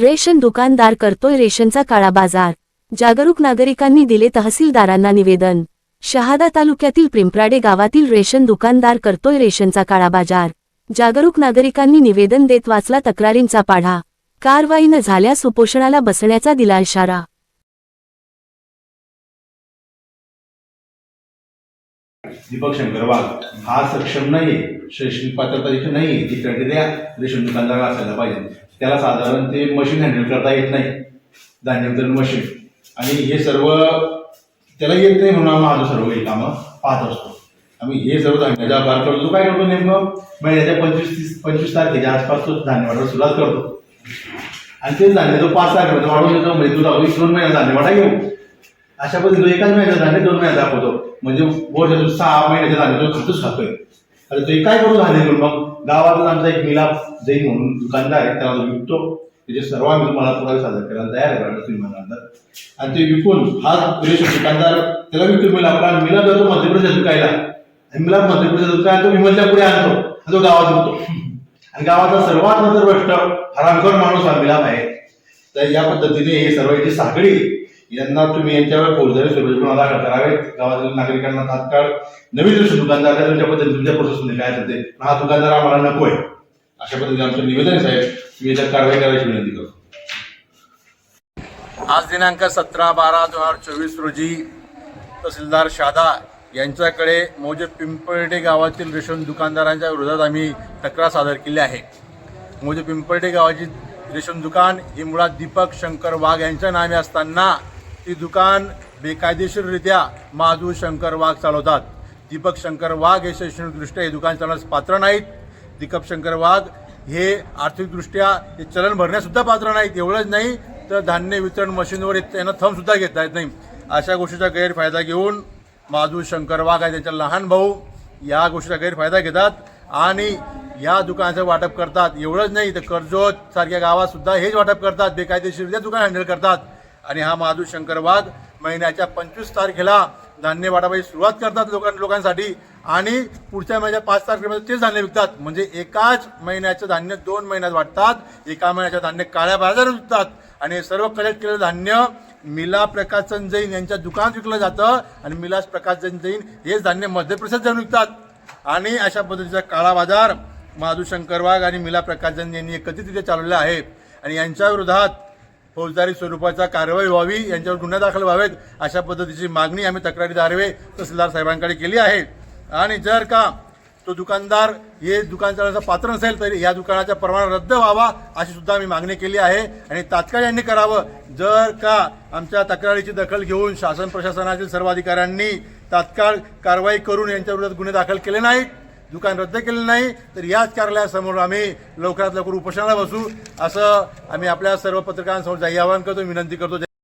Ration दुकानदार करतोय रेशनचा काळा बाजार जागरूक नागरिकांनी दिले तहसीलदारांना निवेदन. शहादा तालुक्यातील पिंपराडे गावातील रेशन दुकानदार करतोय रेशनचा काळा बाजार जागरूक नागरिकांनी निवेदन देत वाचला तक्रारींचा पाढा. कारवाई न झाल्यास उपोषणाला बसण्याचा दिला इशारा. दीपक शंकर वाघ हा सक्षम नाहीये. शैक्षणिक पात्रता देखील ती क्रायटेरिया रेशन दुकानदार असायला पाहिजे. त्याला साधारण ते मशीन हँडल करता येत नाही. धान्य वितरण मशीन आणि हे सर्व त्याला येत नाही म्हणून आम्ही माझं सर्व काही कामं पाहत असतो. आम्ही हे सर्व धान्याचा व्यापार करतो. काय करतो नेमकं? महिन्याच्या पंचवीस तीस पंचवीस तारखेच्या आसपास तो धान्य वाटायला सुरुवात करतो. आणि तेच धान्य तो पाच तारखेपर्यंत वाढवून देतो. म्हणजे तुला लावली दोन महिन्याचा धान्य वाटा घेऊ अशा पद्धतीने एकाच महिन्याचा धान्य दोन महिन्यात दाखवतो. म्हणजे वर्ष सहा महिन्याच्या धान्य तो खातोच खातोय अरे ते काय करू झाले म्हणून मग? गावातच आमचा एक मिलाप जैन म्हणून दुकानदार आहे त्याला विकतो. त्याचे सर्व आम्ही तुम्हाला पुरावे सादर करायला तयार आहे वाटत तुम्ही म्हणाल आणि ते विकून हा रेशो दुकानदार त्याला विकतो मिलापला मिलाप जातो मध्य प्रदेश विकायला. आणि मिलाप मध्य प्रदेश विकायला तो विमलच्या पुढे आणतो. आणि तो गावात विकतो आणि गावाचा सर्वात नंतर हरामखोर माणूस हा मिलाप आहे तर या पद्धतीने हे सर्व याची साखळी यांना तुम्ही यांच्यावर फौजदारी स्वरूपाचे गुन्हा दाखल करावेत गावातील नागरिकांना तात्काळ नवीन दिवशी दुकानदार तुमच्या पद्धतीने तुमच्या प्रोसेसमध्ये काय असेल हा दुकानदार आम्हाला नको आहे. अशा पद्धतीने आमचं निवेदन साहेब. मी याच्यात कारवाई करायची विनंती करतो. आज दिनांक सतरा बारा दोन हजार चोवीस रोजी तहसीलदार शादा यांच्याकडे मोजे पिंपळडे गावातील रेशन दुकानदारांच्या विरोधात आम्ही तक्रार सादर केली आहे. मोजे पिंपळडे गावाची रेशन दुकान ही मुळात दीपक शंकर वाघ यांच्या नावे असताना ती दुकान बेकायदेशीररित्या माधू शंकर वाघ चालवतात. दीपक शंकर वाघ हे शैक्षणिकदृष्ट्या हे दुकान चालवण्यास पात्र नाहीत. दीपक शंकर वाघ हे आर्थिकदृष्ट्या हे चलन भरण्यासुद्धा पात्र नाहीत. एवढंच नाही तर धान्य वितरण मशीनवर त्यांना थंबसुद्धा घेता येत नाही. अशा गोष्टीचा गैरफायदा घेऊन माधू शंकर वाघ आहे त्यांचा लहान भाऊ या गोष्टीचा गैरफायदा घेतात आणि या दुकानाचं वाटप करतात. एवढंच नाही तर कर्जोत सारख्या गावात सुद्धा हेच वाटप करतात. बेकायदेशीररित्या दुकान हँडल करतात. आणि हा माधुशंकर वाघ महिन्याच्या पंचवीस तारखेला धान्य वाटापाची सुरुवात करतात लोकां लोकांसाठी. आणि पुढच्या महिन्याच्या पाच तारखेमध्ये तेच धान्य विकतात. म्हणजे एकाच महिन्याचं धान्य दोन महिन्यात वाटतात एका महिन्याचं धान्य काळ्या बाजारात विकतात. आणि हे सर्व कलेक्ट केलेलं धान्य मिला प्रकाशन जैन यांच्या दुकानात विकलं जातं आणि मिलास प्रकाश जैन हेच धान्य मध्य प्रदेशात जाऊन विकतात. आणि अशा पद्धतीचा काळा बाजार माधुशंकर वाघ आणि मिला प्रकाश जैन यांनी एकत्रितरित्या चालवला आहे. आणि यांच्या विरोधात फौजदारी स्वरूपाचा कारवाई व्हावी यांच्यावर गुन्हे दाखल व्हावेत अशा पद्धतीची मागणी आम्ही तक्रारी दारवे तहसीलदार साहेबांकडे केली आहे. आणि जर का तो दुकानदार हे दुकान चालवण्याचा पात्र नसेल तरी या दुकानाचा परवाना रद्द व्हावा अशी सुद्धा आम्ही मागणी केली आहे. आणि तात्काळ यांनी करावं. जर का आमच्या तक्रारीची दखल घेऊन शासन प्रशासनातील सर्व अधिकाऱ्यांनी तात्काळ कारवाई करून यांच्या विरोधात गुन्हे दाखल केले नाहीत दुकान रद्द केलं नाही तर याच कार्यालयासमोर आम्ही लवकरात लवकर उपोषणाला बसू असं आम्ही आपल्या सर्व पत्रकारांसमोर जाही आवाहन करतो विनंती करतो.